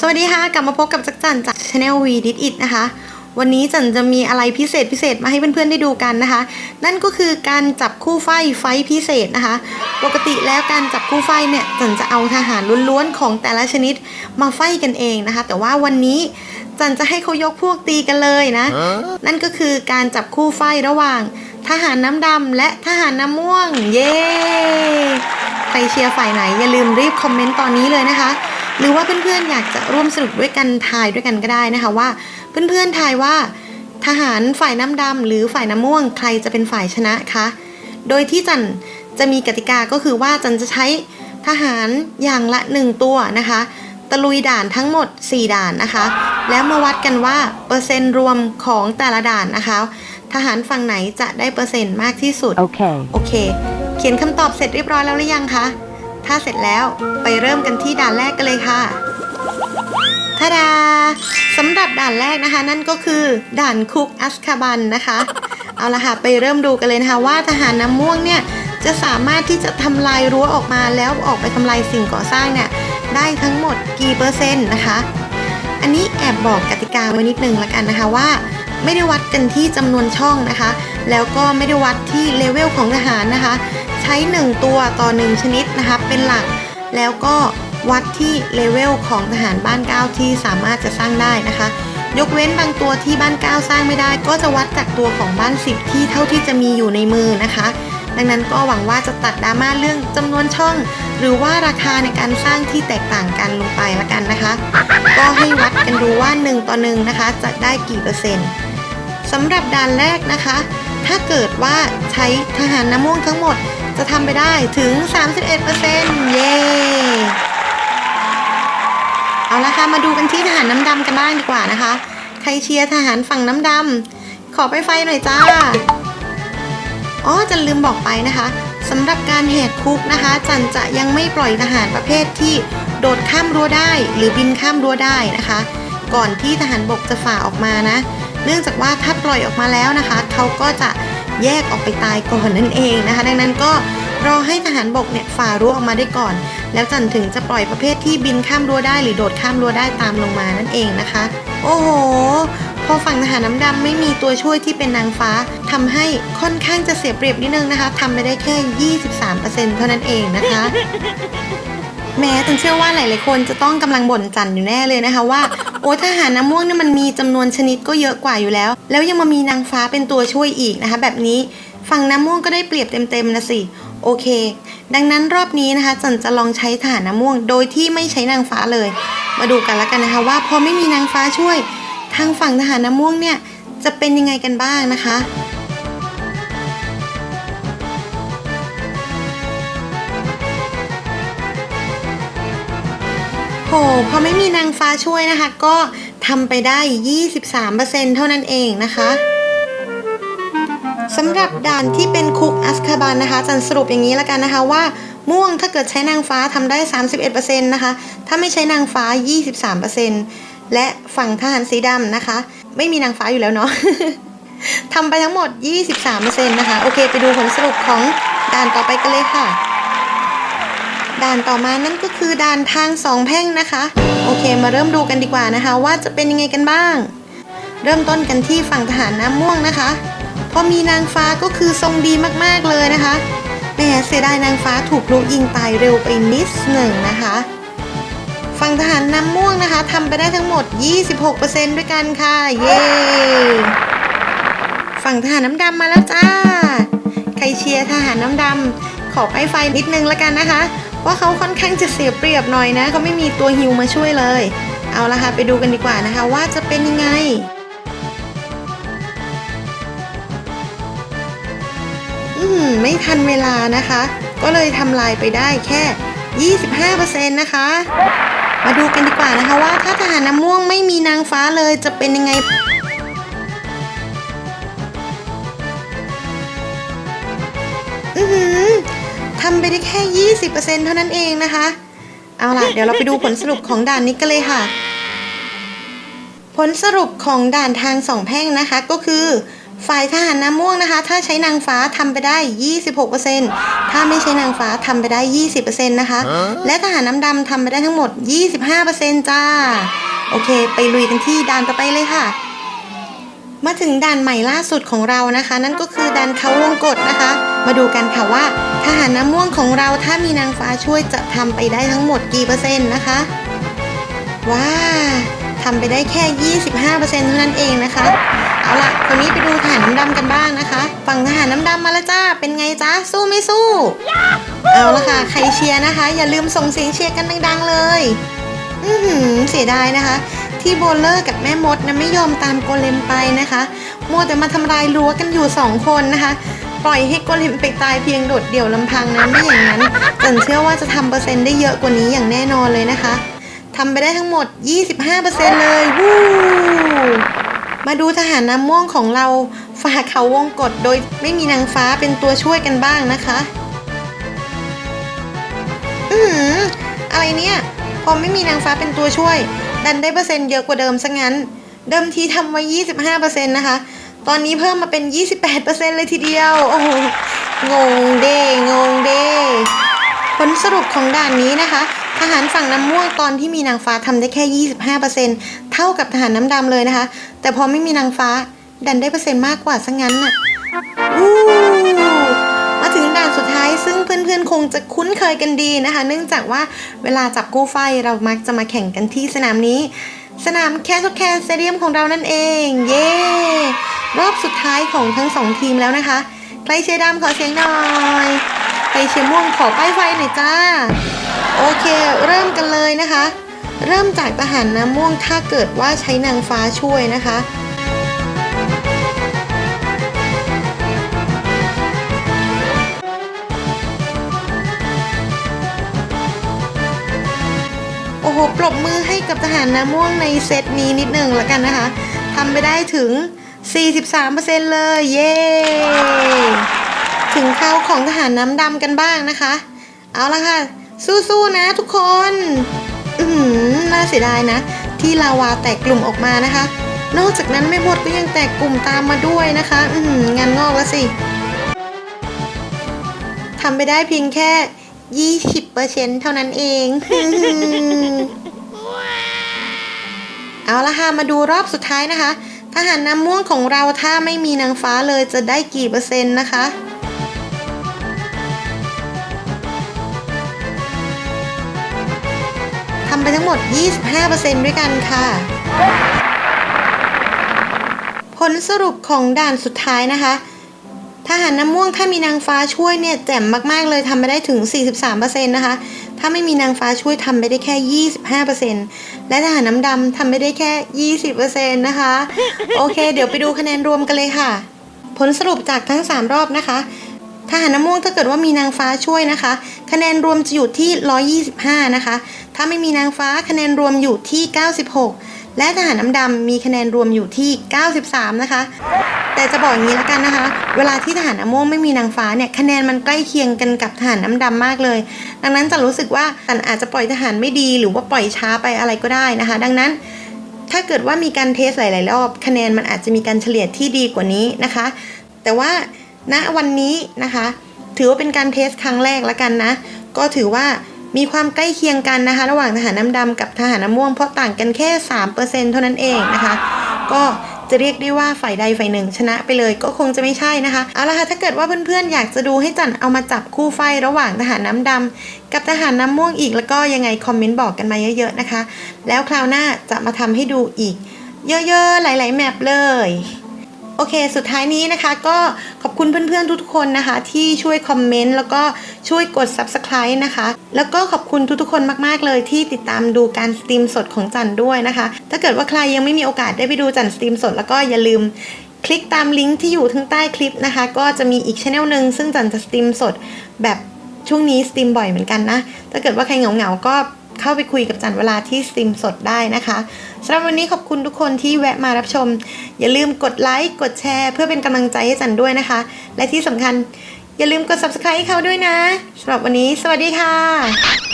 สวัสดีค่ะ กลับมาพบกับจักรจันจาก Channel V Did It นะคะ วันนี้จันจะมีอะไรพิเศษพิเศษมาให้เพื่อนๆได้ดูกันนะคะ นั่นก็คือการจับคู่ไฟไฟท์พิเศษนะคะ ปกติแล้วการจับคู่ไฟเนี่ยจันจะเอาทหารล้วนๆของแต่ละชนิดมาไฟกันเองนะคะ แต่ว่าวันนี้จันจะให้เขายกพวกตีกันเลยนะ นั่นก็คือการจับคู่ไฟระหว่าง ทหารน้ำดำและทหารน้ำม่วง เย้ใครเชียร์ฝ่ายไหนอย่าลืมรีบคอมเมนต์ตอนนี้เลยนะคะ หรือว่าเพื่อนๆอยากจะร่วมสนุกด้วยกันทายด้วยกันก็ได้นะคะว่า เพื่อนๆทายว่า ทหารฝ่ายน้ำดำหรือฝ่ายน้ำม่วงใครจะเป็นฝ่ายชนะคะ โดยที่จันจะมีกติกาก็คือว่าจันจะใช้ทหารอย่างละหนึ่งตัวนะคะ ตะลุยด่านทั้งหมด 4 ด่านนะคะ แล้วมาวัดกันว่าเปอร์เซ็นต์รวมของแต่ละด่านนะคะ ทหารฝั่งไหนจะได้เปอร์เซ็นต์มากที่สุด Okay. โอเค เขียนคำตอบเสร็จเรียบร้อยแล้วหรือยังคะ ถ้าเสร็จแล้วไปเริ่มกันที่ด่านแรกกันเลยค่ะทาดาสำหรับด่านแรกนะคะ นั่นก็คือด่านคุกอัสคาบันนะคะ เอาละค่ะไปเริ่มดูกันเลยนะคะ ว่าทหารน้ำม่วงเนี่ยจะสามารถที่จะทำลายรั้วออกมาแล้วออกไปทำลายสิ่งก่อสร้างเนี่ยได้ทั้งหมดกี่เปอร์เซ็นต์นะคะ อันนี้แอบบอกกติกาไว้นิดนึงละกันนะคะว่า ไม่ได้วัดกันที่จำนวนช่องนะคะ แล้วก็ไม่ได้วัดที่เลเวลของทหารนะคะ ใช้ 1 ตัวต่อ 1 ชนิดนะคะเป็นหลัก แล้วก็วัดที่เลเวลของทหารบ้านเก้าที่สามารถจะสร้างได้นะคะ ยกเว้นบางตัวที่บ้านเก้าสร้างไม่ได้ ก็จะวัดจากตัวของบ้าน 10 ที่เท่าที่จะมีอยู่ในมือนะคะ ดังนั้นก็หวังว่าจะตัดดราม่าเรื่องจำนวนช่อง หรือว่าราคาในการสร้างที่แตกต่างกันลงไปละกันนะคะ ก็ให้วัดกันดูว่า 1 ต่อ1นะคะจะได้กี่เปอร์เซ็นต์สำหรับด่านแรกนะคะ ถ้าเกิดว่าใช้ทหารน้ำม่วงทั้งหมดจะทำไปได้ถึง 31%เย้ เอาละค่ะ มาดูกันที่ทหารน้ำดำกันบ้างดีกว่านะคะ ใครเชียร์ทหารฝั่งน้ำดำ ขอไปไฟหน่อยจ้า อ๋อ จันลืมบอกไปนะคะสำหรับการแหกคุกนะคะ จันจะยังไม่ปล่อยทหารประเภทที่โดดข้ามรั้วได้ หรือบินข้ามรั้วได้นะคะ ก่อนที่ทหารบกจะฝ่าออกมานะ เนื่องจากว่าถ้าปล่อยออกมาแล้วนะคะเขาก็จะแยกออกไปตายก่อนนั่นเองนะคะ ดังนั้นก็รอให้ทหารบกเนี่ยฝ่ารั้วออกมาได้ก่อน แล้วจันถึงจะปล่อยประเภทที่บินข้ามรั้วได้หรือโดดข้ามรั้วได้ตามลงมานั่นเองนะคะ โอ้โหพอฝั่งทหารน้ำดำไม่มีตัวช่วยที่เป็นนางฟ้าทำให้ค่อนข้างจะเสียเปรียบนิดนึงนะคะทำไปได้แค่ 23%เท่านั้นเองนะคะ แม้ตันเชื่อว่าหลายๆคนจะต้องกำลังบ่นจันอยู่แน่เลยนะคะว่า โอ้ทหารน้ำม่วงเนี่ยมันมีจำนวนชนิดก็เยอะกว่าอยู่แล้ว แล้วยังมามีนางฟ้าเป็นตัวช่วยอีกนะคะ แบบนี้ฝั่งน้ำม่วงก็ได้เปรียบเต็มๆนะสิโอเค ดังนั้นรอบนี้นะคะจันจะลองใช้ทหารน้ำม่วง โดยที่ไม่ใช้นางฟ้าเลย มาดูกันแล้วกันนะคะ ว่าพอไม่มีนางฟ้าช่วย ทางฝั่งทหารน้ำม่วงเนี่ยจะเป็นยังไงกันบ้างนะคะ โหพอไม่มีนางฟ้าช่วยนะคะ ก็ทำไปได้ 23%เท่านั้นเองนะคะสำหรับด่านที่เป็นคุกอัสคาบันนะคะจันสรุปอย่างนี้แล้วกันนะคะว่าม่วงถ้าเกิดใช้นางฟ้าทำได้ 31%นะคะ ถ้าไม่ใช้นางฟ้า 23%และฝั่งทหารสีดำนะคะ ไม่มีนางฟ้าอยู่แล้วเนาะทำไปทั้งหมด 23%นะคะ โอเค ไปดูผลสรุปของด่านต่อไปกันเลยค่ะ ด่านต่อมานั่นก็คือด่านทางสองแพ่งนะคะ โอเค มาเริ่มดูกันดีกว่านะคะ ว่าจะเป็นยังไงกันบ้าง เริ่มต้นกันที่ฝั่งทหารน้ำม่วงนะคะพอมีนางฟ้าก็คือทรงดีมากๆเลยนะคะแหมเสียดายนางฟ้าถูกลูกยิงตายเร็วไปนิดหนึ่งนะคะฝั่งทหารน้ำม่วงนะคะทำไปได้ทั้งหมด 26%ด้วยกันค่ะ เย้ฝั่งทหารน้ำดำมาแล้วจ้า ใครเชียร์ทหารน้ำดำขอไปไฟนิดนึงละกันนะคะ ว่าเขาค่อนข้างจะเสียเปรียบหน่อยนะเขาไม่มีตัวฮิวมาช่วยเลย เอาละค่ะไปดูกันดีกว่านะคะ ว่าจะเป็นยังไงอืมไม่ทันเวลานะคะ ก็เลยทำลายไปได้แค่ 25%นะคะ มาดูกันดีกว่านะคะว่าถ้าทหารน้ำม่วงไม่มีนางฟ้าเลยจะเป็นยังไงำไปได้แค่ 20%เท่านั้นเองนะคะ เอาล่ะ เดี๋ยวเราไปดูผลสรุปของด่านนี้กันเลยค่ะ ผลสรุปของด่านทางสองแพร่งนะคะก็คือ ฝ่ายทหารน้ำม่วงนะคะ ถ้าใช้นางฟ้าทำไปได้ 26%ถ้าไม่ใช้นางฟ้าทำไปได้ 20%นะคะ และทหารน้ำดำทำไปได้ทั้งหมด 25%จ้า โอเค ไปลุยกันที่ด่านต่อไปเลยค่ะ มาถึงด่านใหม่ล่าสุดของเรานะคะ นั่นก็คือด่านเขาวงกฏนะคะ มาดูกันค่ะว่าทหารน้ำม่วงของเราถ้ามีนางฟ้าช่วยจะทำไปได้ทั้งหมดกี่เปอร์เซ็นต์นะคะ ว้าทำไปได้แค่ 25%เท่านั้นเองนะคะ เอาล่ะคราวนี้ไปดูทหารน้ำดำกันบ้างนะคะ ฝั่งทหารน้ำดำมาแล้วจ้า เป็นไงจ้าสู้ไม่สู้ เอาละค่ะ ใครเชียร์นะคะ อย่าลืมส่งเสียงเชียร์กันดังๆเลย อือหือเสียดายนะคะ ที่โบลเลอร์กับแม่มดนะไม่ยอมตามโกเลมไปนะคะมัวแต่มาทำลายรั้วกันอยู่สองคนนะคะ ปล่อยให้โกเลมไปตายเพียงโดดเดี่ยวลำพังนะไม่อย่างนั้นจันเชื่อว่าจะทำเปอร์เซ็นต์ได้เยอะกว่านี้อย่างแน่นอนเลยนะคะทำไปได้ทั้งหมด 25%เลยวู้มาดูทหารน้ำม่วงของเราฝ่าเขาวงกฏโดยไม่มีนางฟ้าเป็นตัวช่วยกันบ้างนะคะ อือหืออะไรเนี่ย พอไม่มีนางฟ้าเป็นตัวช่วย ดันได้เปอร์เซ็นต์เยอะกว่าเดิมซะงั้น เดิมทีทำไว้ 25%นะคะ ตอนนี้เพิ่มมาเป็น 28%เลยทีเดียว โอ้โห งงเด้งงเด้ผลสรุปของด่านนี้นะคะ ทหารฝั่งน้ำม่วงตอนที่มีนางฟ้าทำได้แค่ 25%เท่ากับทหารน้ำดำเลยนะคะ แต่พอไม่มีนางฟ้าดันได้เปอร์เซ็นต์มากกว่าซะงั้นน่ะอู้ จะคุ้นเคยกันดีนะคะ เนื่องจากว่าเวลาจับกู้ไฟเรามักจะมาแข่งกันที่สนามนี้ สนามแคสแคนสเตเดียมของเรานั่นเอง เย้รอบสุดท้ายของทั้งสองทีมแล้วนะคะ ใครเชียร์ดำขอเสียงหน่อยใครเชียร์ม่วงขอป้ายไฟหน่อยจ้า โอเค เริ่มกันเลยนะคะ เริ่มจากทหารน้ำม่วงถ้าเกิดว่าใช้นางฟ้าช่วยนะคะ อ้โห ปรบมือให้กับทหารน้ำม่วงในเซตนี้นิดหนึ่งแล้วกันนะคะทำไปได้ถึง 43%เลย เย้ ถึงคราวของทหารน้ำดำกันบ้างนะคะ เอาละค่ะ สู้ๆนะทุกคน อือหือน่าเสียดายนะ ที่ลาวาแตกกลุ่มออกมานะคะ นอกจากนั้นไม่หมดก็ยังแตกกลุ่มตามมาด้วยนะคะ อืงานงอกแล้วสิทำไปได้เพียงแค่ 20%เท่านั้นเอง เอาละค่ะ มาดูรอบสุดท้ายนะคะทหารน้ำม่วงของเราถ้าไม่มีนางฟ้าเลยจะได้กี่เปอร์เซ็นต์นะคะทำไปทั้งหมด 25%ด้วยกันค่ะ ผลสรุปของด่านสุดท้ายนะคะ ทหารน้ำม่วงถ้ามีนางฟ้าช่วยเนี่ยแจ่มมากๆเลยทำไปได้ถึง 43%นะคะ ถ้าไม่มีนางฟ้าช่วยทำไปได้แค่ 25%และทหารน้ำดำทำไปได้แค่ 20%นะคะ โอเค เดี๋ยวไปดูคะแนนรวมกันเลยค่ะ ผลสรุปจากทั้ง 3 รอบนะคะทหารน้ำม่วงถ้าเกิดว่ามีนางฟ้าช่วยนะคะ คะแนนรวมจะอยู่ที่ 125 นะคะ ถ้าไม่มีนางฟ้าคะแนนรวมอยู่ที่ 96 และทหารน้ำดำมีคะแนนรวมอยู่ที่ 93 นะคะ แต่จะบอกอย่างนี้แล้วกันนะคะ เวลาที่ทหารน้ำม่วงไม่มีนางฟ้าเนี่ยคะแนนมันใกล้เคียงกันกับทหารน้ำดำมากเลย ดังนั้นจะรู้สึกว่าตันอาจจะปล่อยทหารไม่ดี หรือว่าปล่อยช้าไปอะไรก็ได้นะคะ ดังนั้นถ้าเกิดว่ามีการเทสหลาย ๆ รอบ คะแนนมันอาจจะมีการเฉลี่ยที่ดีกว่านี้นะคะ แต่ว่าณวันนี้นะคะ ถือว่าเป็นการเทสครั้งแรกแล้วกันนะ ก็ถือว่า มีความใกล้เคียงกันนะคะ ระหว่างทหารน้ำดำกับทหารน้ำม่วง เพราะต่างกันแค่ 3%เท่านั้นเองนะคะ ก็จะเรียกได้ว่าฝ่ายใดฝ่ายหนึ่ง ชนะไปเลยก็คงจะไม่ใช่นะคะเอาละค่ะถ้าเกิดว่าเพื่อนๆอยากจะดูให้จันเอามาจับคู่ไฟระหว่างทหารน้ำดำกับทหารน้ำม่วงอีกแล้วก็ยังไงคอมเมนต์บอกกันมาเยอะๆนะคะ แล้วคราวหน้าจะมาทำให้ดูอีก เยอะๆหลาย ๆ แมปเลยโอเค สุดท้ายนี้นะคะก็ คุณเพื่อนๆทุกคนนะคะ ที่ช่วยคอมเมนต์แล้วก็ช่วยกด subscribe นะคะ แล้วก็ขอบคุณทุกๆคนมากๆเลยที่ติดตามดูการสตรีมสดของจันด้วยนะคะ ถ้าเกิดว่าใครยังไม่มีโอกาสได้ไปดูจันสตรีมสด แล้วก็อย่าลืมคลิกตามลิงก์ที่อยู่ทั้งใต้คลิปนะคะ ก็จะมีอีกช anel หนึ่งซึ่งจันจะสตรีมสดแบบช่วงนี้สตรีมบ่อยเหมือนกันนะ ถ้าเกิดว่าใครเหงาๆก็ เข้าไปคุยกับจันเวลาที่สตรีมสดได้นะคะสำหรับวันนี้ขอบคุณทุกคนที่แวะมารับชม อย่าลืมกดไลค์กดแชร์ เพื่อเป็นกำลังใจให้จันด้วยนะคะ และที่สำคัญอย่าลืมกด subscribe ให้เขาด้วยนะสำหรับวันนี้ สวัสดีค่ะ